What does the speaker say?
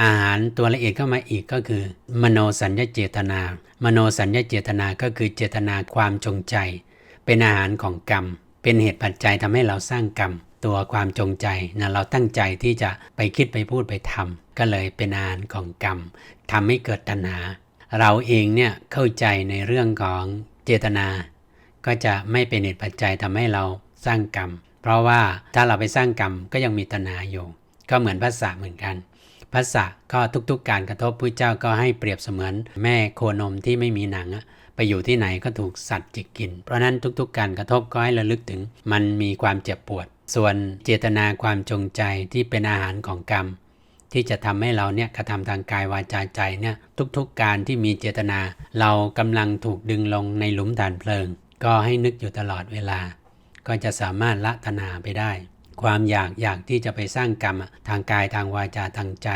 อาหารตัวละเอียดเข้ามาอีกก็คือ มโนสัญญาเจตนา มโนสัญญาเจตนาก็คือเจตนาความจงใจ เป็นอาหารของกรรม เป็นเหตุปัจจัยทำให้เราสร้างกรรม ตัวความจงใจนะเราตั้งใจที่จะไปคิดไปพูดไปทำก็เลยเป็นอาหารของกรรมทำให้เกิดตัณหา เราเองเนี่ยเข้าใจในเรื่องของเจตนา ก็จะไม่เป็นเหตุปัจจัยทำให้เราสร้างกรรม เพราะว่าถ้าเราไปสร้างกรรมก็ยังมีตัณหาอยู่ ก็เหมือนภาษาเหมือนกัน ภาษาก็ทุกๆ การกระทบพระเจ้าก็ให้เปรียบเสมือนแม่โคนมที่ไม่มีหนังอะไปอยู่ที่ไหนก็ถูกสัตว์จิกกิน เพราะนั้นทุกๆ การกระทบก็ให้ระลึกถึง มันมีความเจ็บปวด ส่วนเจตนาความจงใจที่เป็นอาหารของกรรม ที่จะทำให้เราเนี่ยกระทำทางกายวาจาใจเนี่ยทุกๆ การที่มีเจตนา เรากำลังถูกดึงลงในหลุมฐานเพลิง ก็ให้นึกอยู่ตลอดเวลา ก็จะสามารถละตนาไปได้ ความอยากอยากที่จะไปสร้างกรรมทางกายทางวาจาทางใจ